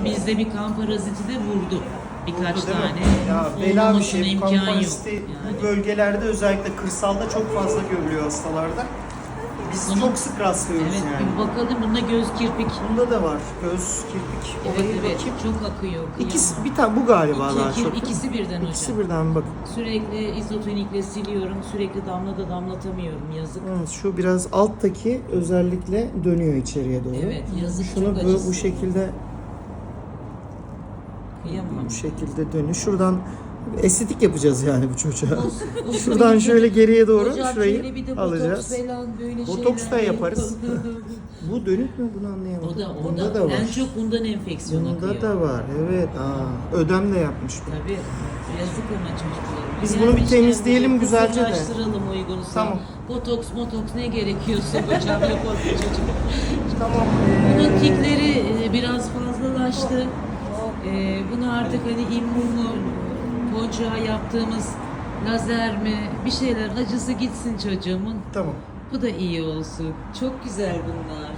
hocam bizde bir kan paraziti de vurdu. Birkaç mi? tane. Ya bela bir şey. Kan yok. Yani. bu bölgelerde özellikle kırsalda çok fazla görülüyor hastalarda. Biz Bunun- çok sık rastlıyoruz Evet yani. bir bakalım bunda göz kirpik. Bunda da var. Göz, kirpik. Evet Olayı evet bakayım. çok akıyor. İkisi, kıyamam. bir tane bu galiba İki- daha iki- çok. ikisi birden hocam. İkisi birden bak. Sürekli izotonikle siliyorum. Sürekli damla da damlatamıyorum yazık. Evet, şu biraz alttaki özellikle dönüyor içeriye doğru. Evet, yazık, Şunu çok bu, bu şekilde Bu şekilde dönüyor. Şuradan estetik yapacağız yani bu çocuğa. Şuradan şöyle geriye doğru Hocam şurayı bir de alacağız. Botoks falan böyle Botoks da şeyler. yaparız. Bu dönük mü bunu anlayamadım. o da, Bunda onda, da var. En çok bundan enfeksiyon Bunda akıyor. da var. Evet. Aa, ödem de yapmış bu. Tabii. Yazık ama çocuklarım. Biz bunu bir temizleyelim güzelce de. Kısırlaştıralım uygunsa. Tamam. Botoks, motoks ne gerekiyorsa hocam yapalım çocuk. Tamam. Bunun tikleri e, biraz fazlalaştı. E, Bunu artık hani immün mu, ponçağa yaptığımız lazer mi bir şeyler acısı gitsin çocuğumun. Tamam. Bu da iyi olsun. Çok güzel bunlar.